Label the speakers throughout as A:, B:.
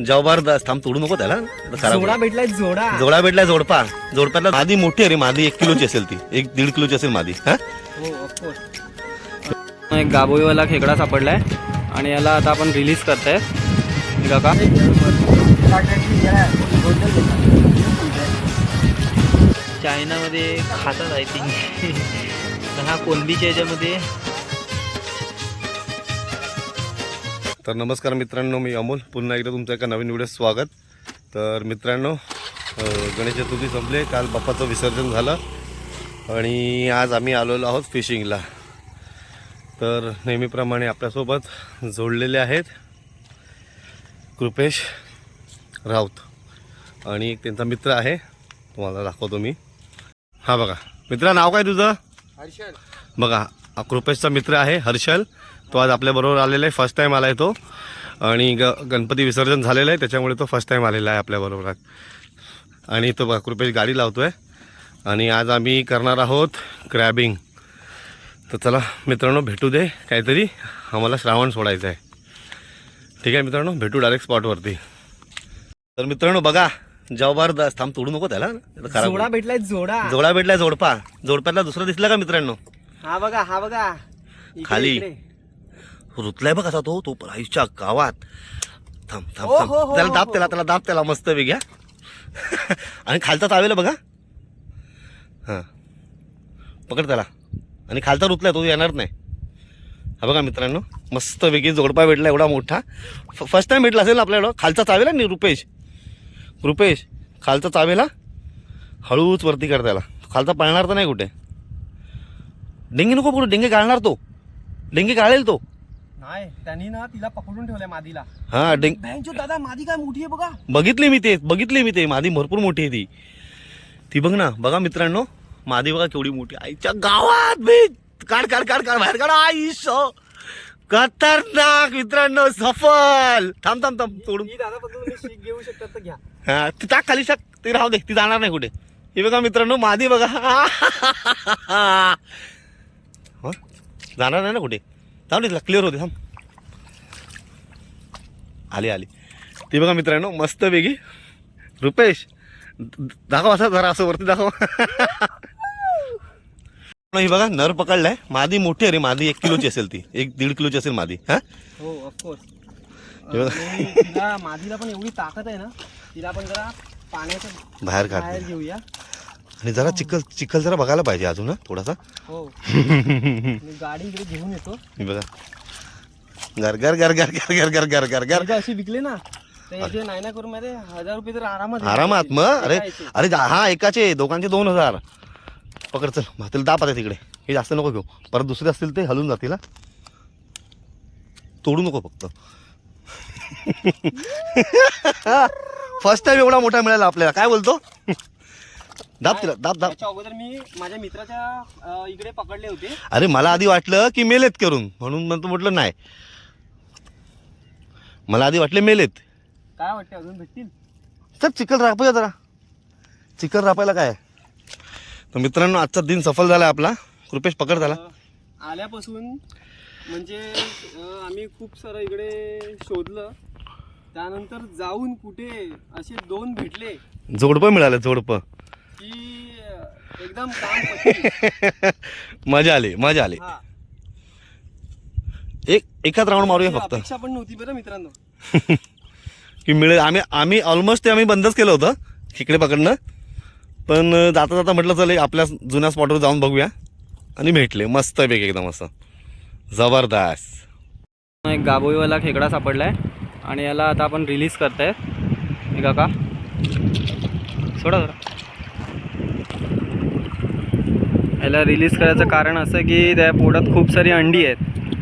A: जबरदस्त थांब तोडू नको त्याला. आता खराब
B: जोडा
A: होईल.
B: भेटलाय जोडा.
A: जोडा भेटलाय जोडपा जोडप्यातला मादी मोठी आहे रे मादी एक किलोची असेल ती. एक दीड किलोची असेल मादी. हा?
B: हो ऑफकोर्स
C: एक गाभोईवाला खेकडा सापडलाय आणि याला आता आपण रिलीज करताय. हे का
B: चायनामध्ये खातात आय थिंक हा कोलंबीच्या याच्यामध्ये
A: तर नमस्कार मित्रांनो मी अमोल. पुन्हा एकदा तुमचं एका नवीन व्हिडिओ स्वागत. तर मित्रांनो गणेश चतुर्थी संपले. काल बाप्पाचं विसर्जन झालं आणि आज आम्ही आलेलो आहोत फिशिंगला. तर नेहमीप्रमाणे आपल्यासोबत जोडलेले आहेत कृपेश राऊत आणि एक त्यांचा मित्र आहे. तुम्हाला दाखवतो मी. हा बघा. मित्रा नाव काय तुझं? बघा हा कृपेशचा मित्र आहे हर्षल. तो आज आपल्याबरोबर आलेला आहे. फर्स्ट टाईम आला आहे तो. आणि ग गणपती विसर्जन झालेलं आहे. त्याच्यामुळे तो फर्स्ट टाईम आलेला आहे आपल्याबरोबर आज. आणि तो कृपेश गाडी लावतो आहे आणि आज आम्ही करणार आहोत क्रॅबिंग तर चला मित्रांनो भेटू दे. काहीतरी आम्हाला श्रावण सोडायचं आहे. ठीक आहे मित्रांनो भेटू डायरेक्ट स्पॉटवरती तर मित्रांनो बघा जबरदस्त थांब तोडू नको त्याला.
B: जोडा. भेटलाय जोडा.
A: जोडा भेटलाय जोडपा. जोडप्यातला दुसरा दिसला का मित्रांनो?
B: हा बघा हा बघा.
A: खाली. रुतलाय बघ असा तो तो आईच्या गावात. थांब थांब
B: ओ,
A: थांब.
B: हो, हो,
A: त्याला
B: हो,
A: दाब
B: हो.
A: त्याला त्याला दाब त्याला मस्त वेगळ्या आणि खालचा चावेला बघा. हां. पकड त्याला. आणि खालचा रुतलाय तो येणार नाही. हा बघा मित्रांनो मस्त वेगळी जोडपा भेटला एवढा मोठा. फर्स्ट टाइम भेटला असेल ना आपल्याला खालचा चावेला नाही रुपेश? रुपेश खालचा चावेला हळूच वरती कर त्याला. खालचा पळणार तर नाही कुठे? डेंगे नको कुठे डेंगे गाळणार तो. डेंगे गाळेल तो.
B: नाही त्यांनी ना तिला पकडून ठेवलंय मादीला.
A: हा डेंग
B: बँचो दादा मादी काय मोठी आहे बघा.
A: बघितली मी ते बघितली मी ते. मादी भरपूर मोठी आहे ती. ती बघ ना बघा मित्रांनो मादी बघा केवढी मोठी आईच्या गावात बे. काढ काढ काढ काढ बाहेर काढ आईश खतरनाक मित्रांनो सफल. थांब थांब थांब तोडून.
B: ही दादा बघून तुम्ही शीख घेऊ शकतात तर घ्या.
A: हा ती टाक खाली टाक. ती राहू दे ती जाणार नाही कुठे. हे बघा मित्रांनो मादी बघा. हं? जाणार नाही ना कुठे? थांब तिथला क्लिअर होते थांब. आली आली. ती बघा मित्रांनो मस्त वेगळी. रुपेश दाखव असं जरा असं वरती दाखव. ही बघा नर पकडलाय. मादी मोठी आहे रे मादी. एक किलोची असेल ती. एक दीड किलोची असेल मादी. हा?
B: हो ऑफकोर्स
A: हे
B: मादीला पण एवढी ताकद आहे ना तिला पण जरा पाण्याच्या
A: बाहेर
B: बाहेर घेऊया.
A: आणि जरा चिखल चिखल जरा बघायला पाहिजे अजून हा थोडासा.
B: हो. गाडी इकडे घेऊन येतो.
A: हे बघा. गर गर गर गर गर गर गर गर गर
B: एकदा अशी विकले ना तर याचे नाही ना करून मध्ये हजार रुपये तर आरामात
A: मग? अरे. अरे हा एकाचे दोघांचे दोन हजार. पकड चल भातील दाप आता तिकडे. हे जास्त नको घेऊ. परत दुसरे असतील ते हलून जातील हा. तोडू नको फक्त. फर्स्ट टाइम एवढा मोठा मिळाला आपल्याला. काय बोलतो? दाब तिला दाब दाब.
B: त्याच्या अगोदर मी माझ्या मित्राच्या अं, इकडे पकडले होते.
A: अरे मला आधी वाटलं की मेलेत करून. म्हणून म्हणतो म्हटलं नाही. मला आधी वाटले मेलेत.
B: काय वाटते अजून भेटतील?
A: तर चिकन रापायला जरा. चिकन रापायला काय? आहे? तर मित्रांनो आजचा दिन सफल झाला आपला. कृपेश पकड झाला
B: अं, आल्यापासून म्हणजे अं, आम्ही खूप सारं इकडे शोधलं. त्यानंतर जाऊन कुठे असे दोन भेटले.
A: जोडपं मिळालं जोडपं.
B: की अं, एकदम काम पटली.
A: मजा आली मजा आली.
B: हा.
A: एक एकाच राऊंड मारूया
B: ही
A: फक्त.
B: अपेक्षा पण नव्हती बरं मित्रांनो.
A: की मिळेल. आम्ही आम्ही ऑलमोस्ट ते आम्ही बंदच केलं होतं खेकडे पकडणं. पण जाता जाता म्हटलं चल आपल्या जुन्या स्पॉटवर जाऊन बघूया. आणि भेटले. मस्त पैकी एकदम असं. जबरदस्त.
C: एक गाभोईवाला खेकडा सापडलाय. आणि याला आता आपण रिलीज करताय. हे काका. सोडा जरा. याला रिलीज करायचं कारण असं की त्या पोटात खूप सारी अंडी आहेत.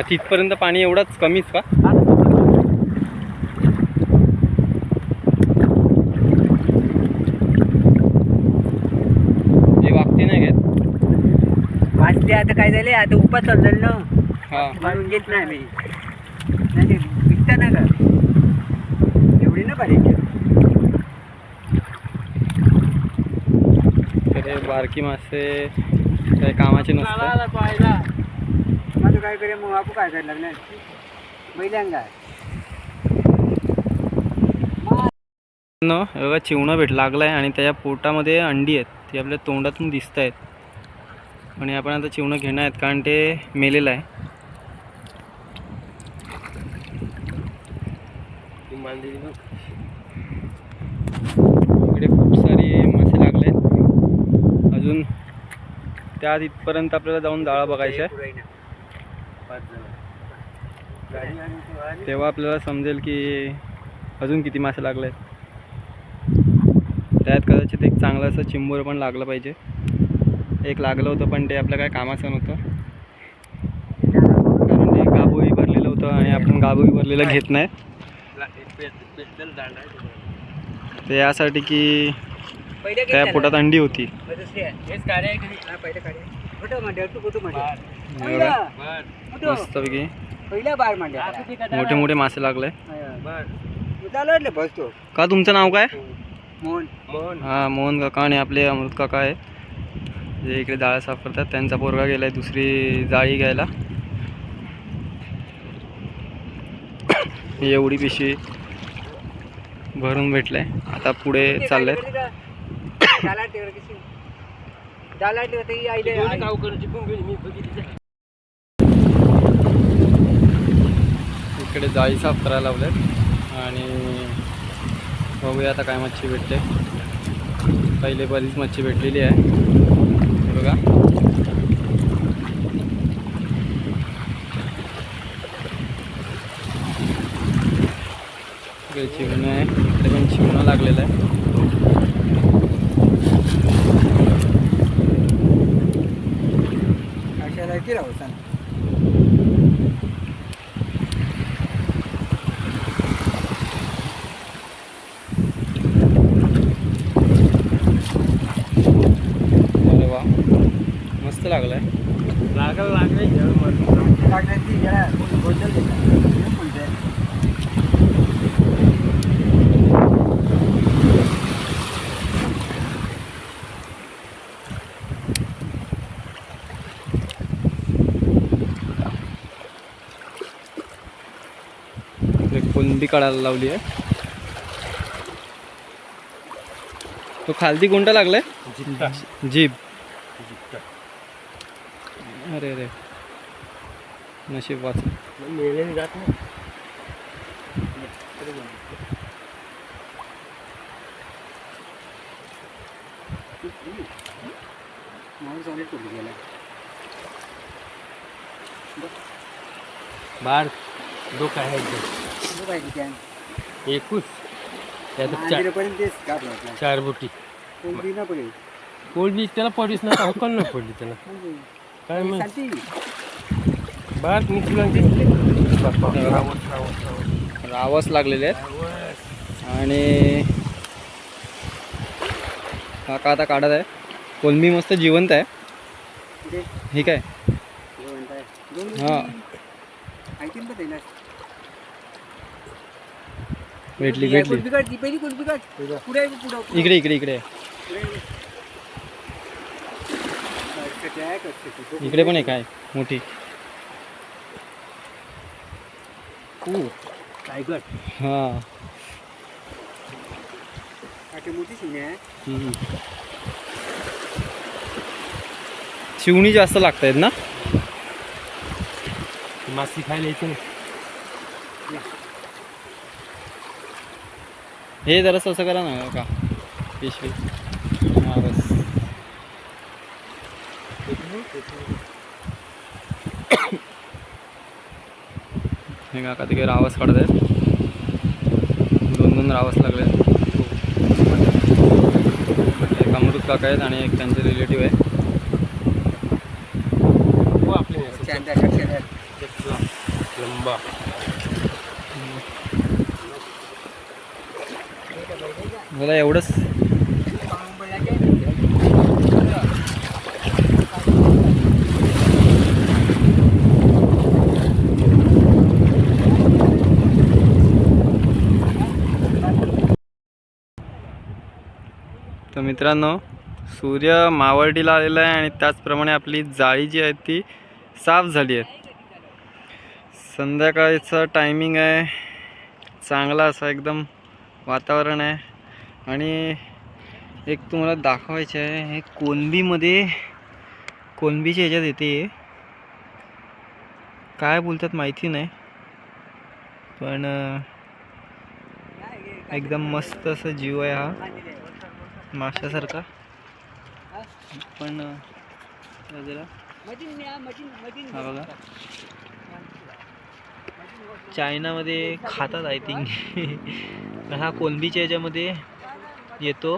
C: आता तिथपर्यंत पाणी एवढंच कमीच का? हे वागते नाही घेत.
D: वाचले आता काय झाले? आता उपा चाललं ना.
C: हा.
D: म्हणून घेत नाही मी नाही ते विकता ना का? एवढी ना पाहिजे
C: तर हे बारकी मासे काही कामाचे नसते.
D: माझं काय करे मग आपण काय करायला लागणार? बैलांगा
C: न हे बघा चिवणं भेट लागलाय आणि त्याच्या पोटामध्ये अंडी आहेत. ती आपल्या तोंडातून दिसत आहेत आणि आपण आता चिवणं घेणार आहेत कारण ते मेलेलं आहे. इकडे खूप सारे मासे लागले आहेत अजून त्या तिथपर्यंत आपल्याला जाऊन जाळा बघायचा आहे तेव्हा आपल्याला समजेल की अजून किती मासे लागले आहेत त्यात कदाचित एक चांगलं असं चिंबोर पण लागलं पाहिजे. एक लागलं होतं पण ते आपल्या काय कामाचं नव्हतं. कारण ते गाभोई भरलेलं होतं आणि आपण गाभोई भरलेलं घेत नाही. ते यासाठी की त्या पोटात अंडी होती. मस्तपैकी. मोठे मोठे मासे लागले. का तुमचं नाव काय?
D: मोहन.
C: हा मोहन काका आणि आपले अमृत काका आहे. जे इकडे जाळ्या साफ करतात. त्यांचा पोरगा गेलाय दुसरी जाळी घ्यायला. ही एवढी पिशवी भरून भेटलंय आता पुढे चाललंय इकडे जाळी साफ करायला लावल्यात आणि बघूया आता काय मच्छी भेटते. पहिले बरीच मच्छी भेटलेली आहे. हे बघा. चिवणं आहे. इकडे पण चिवणं लागलेलं आहे.
D: अशाला की राहू सांग.
C: अरे वा. मस्त लागलं इकडे कोलंबी काढायला लावली आहे. तो खालती कोणता लागलाय? जीप अरे अरे. नशीब वाच
B: बार काय आहे एकूच?
D: कापलं आपलं.
B: चार बोटी. पोळली त्याला पडलीच ना हक्कन ना पडली त्याला. काय मग
D: शांती
B: बार मी तुला
C: रावस लागलेले आहेत. आणि काका आता काढत आहे. कोलंबी मस्त जिवंत आहे.
D: कुठे?
C: हे. काय
D: हे म्हणताय. दोन
C: हा
D: ऐकून पण देणार.
C: भेटली
D: ती आहे
C: भेटली
D: कुलबी काढ, ती पहिली कुलबी काढ. पुढे आहे, पुढं, पुढं.
C: इकडे इकडे इकडे
D: पुढे आहे. कटकटी आहे, कटकटी.
C: इकडे पण एक आहे मोठी
B: टायगर
C: हा
D: काठी मोठी शिवणी आहे
C: हम्म. शिवणी जास्त लागत आहेत ना
B: मासी खायला येते
C: हे जरासं असं करा ना का. पिशवी. हा बस. हे काका तिकडे रावस काढत आहेत दोन दोन रावस लागले एक अमृत काका आहेत आणि एक त्यांचे रिलेटिव्ह आहे
B: हो. लंबा.
C: मला एवढंच. तर मित्रांनो सूर्य मावळटीला आलेला आहे आणि त्याचप्रमाणे आपली जाळी जी आहे ती साफ झाली आहे. संध्याकाळचं टायमिंग आहे. चांगला असा एकदम वातावरण आहे. आणि एक तुम्हाला दाखवायचं आहे हे कोलंबीमध्ये कोलंबीच्या ह्याच्यात येते काय बोलतात माहिती नाही पण एकदम मस्त असं जीव आहे हा माशासारखा. पण हा जरा हा बघा. चायनामध्ये खातात आय थिंक हा कोलंबीच्या याच्यामध्ये येतो.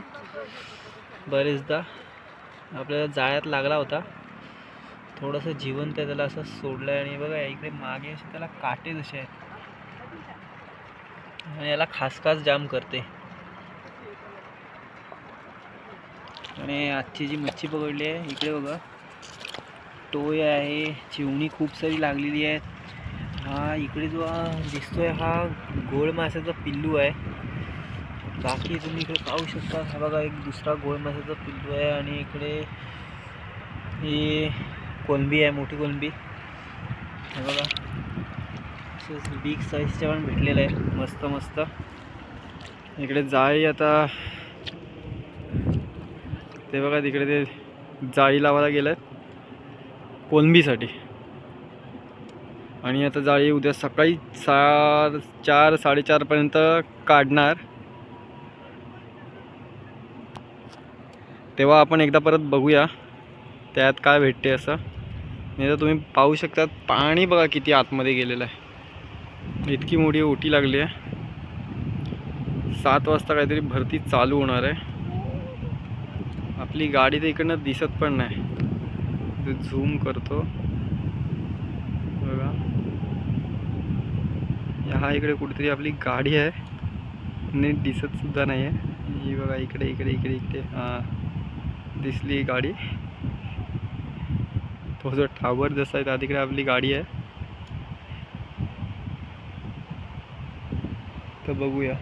C: बरेचदा आपल्याला जाळ्यात लागला होता. थोडंसं जिवंत आहे त्याला असं सोडलं आहे आणि बघा इकडे मागे असे त्याला काटे जसे आहेत. आणि याला खासखास जाम करते. आणि आजची जी मच्छी पकडली आहे इकडे बघा. टोय आहे चिवणी खूप सारी लागलेली आहे हा इकडे जो दिसतोय हा गोळ माशाचा पिल्लू आहे. बाकी तुम्ही इकडे पाहू शकता. हा बघा एक दुसरा गोळमासाचा पिल्लू आहे आणि इकडे ही कोलंबी आहे मोठी कोलंबी. हे बघा असेच बिग साईजच्या पण भेटलेलं आहे. मस्त मस्त. इकडे जाळी आता ते बघा तिकडे ते जाळी लावायला गेलं आहेत कोलंबीसाठी. आणि आता जाळी उद्या सकाळी सा चार साडेचारपर्यंत काढणार. तेव्हा आपण एकदा परत बघूया त्यात काय भेटते असं. नाही तर तुम्ही पाहू शकता पाणी बघा किती आतमध्ये गेलेलं आहे. इतकी मोठी ओटी लागली आहे. सात वाजता काहीतरी भरती चालू होणार आहे. आपली गाडी तर इकडनं दिसत पण नाही. झूम करतो. बघा. हा इकडे कुठेतरी आपली गाडी आहे. नीट दिसत सुद्धा नाही आहे ही बघा इकडे इकडे इकडे इकडे. हां. दिसली गाडी। तो जो टावर जसा आहे त्या तिकडे गाडी है। तो बघूया